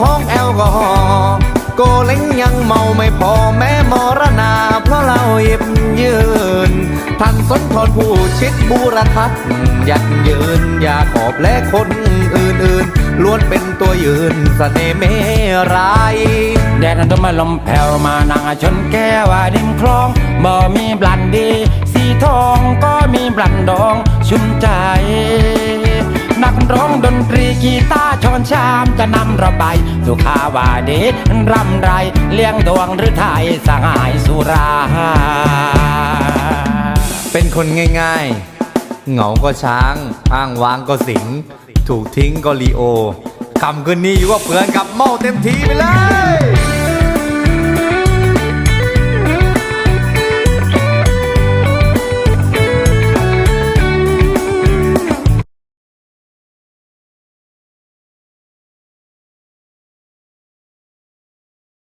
ของแอลกอฮอล์โกเล้งยังเมาไม่พอแม้มรณา เพราะเราหยิบยืน ทันสนทนผู้ชิดบูรทัศน์ยัดยืนอย่าขอบและคนอื่นๆล้วนเป็นตัวยืนสเสน่ห์เมรัยแดดนั้นต้นมาลมแผ่วมานางชนแก้วดิมคลองบ่มีบลันดี สีทองก็มีบลันดองชุ่มใจ นักร้องดนตรีกีตาร์ ชอนชามจะนำระบายสุขาวาดีรำไรเลี้ยงดวงหรือไทยสหายสุรา เป็นคนง่ายๆ เหงาก็ช้าง อ้างว้างก็สิง ถูกทิ้งก็ลีโอคำคืนนี้อยู่ว่าเพื่อนกับเมาเต็มทีไปเลย